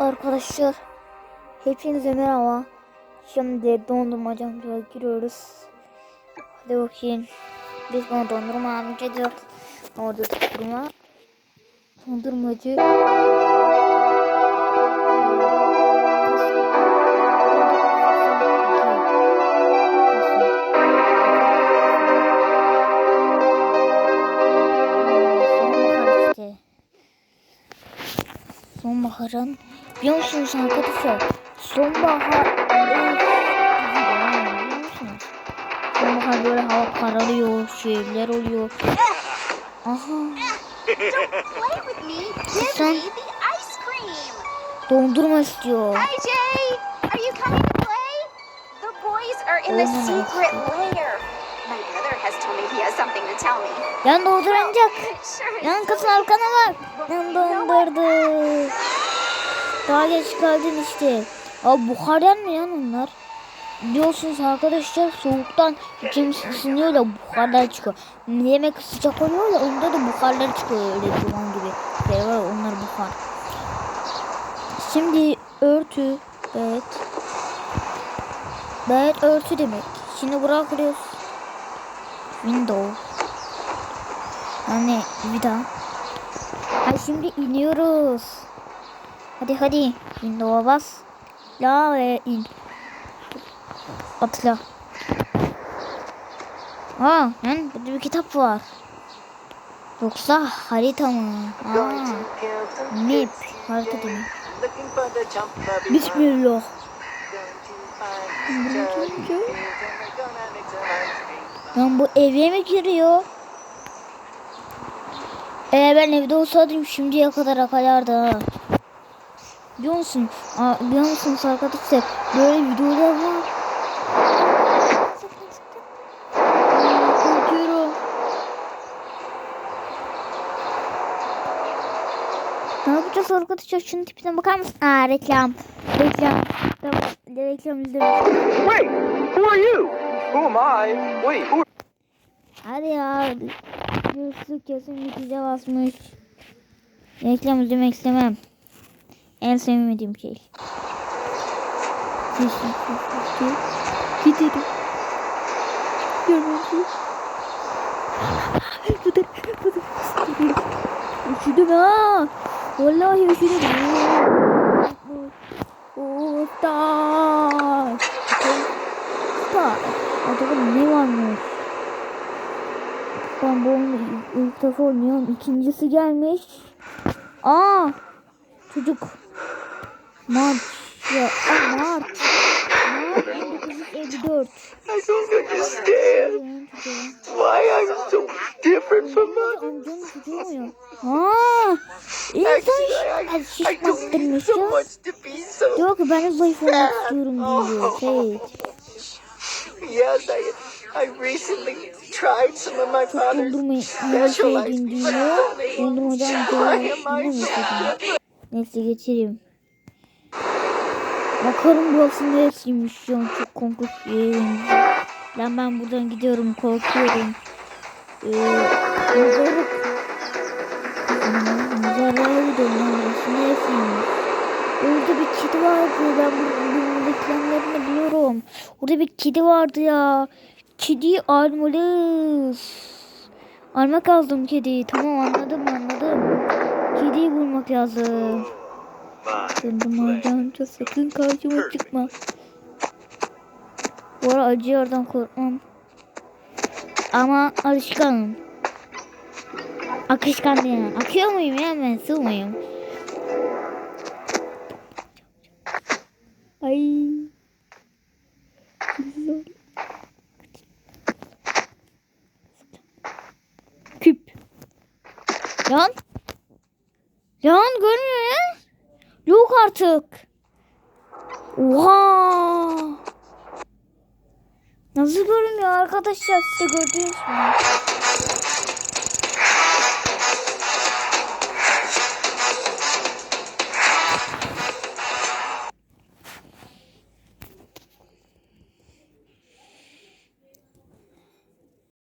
Arkadaşlar hepinize merhaba. Şimdi dondurmacamıza giriyoruz. Hadi bakayım. Biz bunu dondurma almış ediyoruz. Orada dondurma. Dondurmacı. Sonbahar işte. Biliyor musunuz arkadaşlar? Sonbahar? Sonbahar böyle hava kararıyor, şeyler oluyor. Aha, Play with me. Give Sen- dondurma istiyor. Hi, Jay. Are you coming to play? The boys are in the no, no. secret lair. My brother has told me he has something to tell me. Yan dolduracak. Yan kızın arkana bak. Yan dondurdu. Daha geç kaldın işte. Abi buhar yanmıyor yan onlar. Biliyorsunuz arkadaşlar soğuktan içimiz ısınıyor da buharlar çıkıyor. Yemek sıcak oluyor ya onda da buharlar çıkıyor öyle duman gibi. Şey onlar buhar. Şimdi örtü. Evet. Evet örtü demek. Şimdi buraya kuruyoruz. Window. Yani daha. Ha şimdi iniyoruz. Hadi hadi. Window'a bas. La ve in. Atla. Aa, yani burada bir kitap var. Yoksa harita mı? Aa, map. Harita demek. Bismillah. Lan bu eve mi giriyor? Eğer ben evde olsaydım şimdiye kadar akalardı ha. Biliyor musun? Aa, biliyor musunuz arkadaşlar? Böyle videolar var. Korkuyorum. Ne yapacağız arkadaşlar? Şunun tipine bakar mısın? Aa reklam. Reklam. Tamam. Reklam izlemek. Wait, who are you? Who am I? Wait, who? Hadi ya. Yusuf kesin bir basmış. Reklam izlemek istemem. En sevmediğim şey. Gidelim. Görmedi. Budur, budur. Üşüdüm ha. Vallahi üşüdüm. Oğuzdan. Oğuzdan. Acaba ne varmış? Ben bu ilk defa oynuyorum. İkincisi gelmiş. Aa! Çocuk. Mart. Ya, Mart. Mart 1954. I don't understand why I'm so different from others. Aa! İnsan Actually, I, şiş I don't need baktırmış so ya. much to be so. Diyor ki ben zayıf olmak istiyorum diyor. Şey, Yes, I, I recently tried some of my father's dondurmayı specialized sevdiğin diyor. Dondurmadan Why diyor. am I Ne mi so istedin? Neyse geçireyim. Bakarım burası neresiymiş şu an çok korkunç bir benziyor. Lan ben buradan gidiyorum korkuyorum. Ee, mezarlık. Mezarlığa gidiyorum lan burası neresiymiş. Orada bir kedi vardı ben bunun reklamlarını biliyorum. Orada bir kedi vardı ya. Kediyi almalıyız. Almak lazım kediyi. Tamam anladım anladım. Kediyi bulmak lazım. Dondurmadan sakın karşıma çıkma. Bu ara acı yerden korkmam. Ama alışkanım. Akışkan değil. Akıyor muyum ya ben su muyum? Ay. Küp. Lan. Lan görmüyor ya. Yok artık. Oha. Nasıl görünüyor arkadaşlar size gördünüz mü?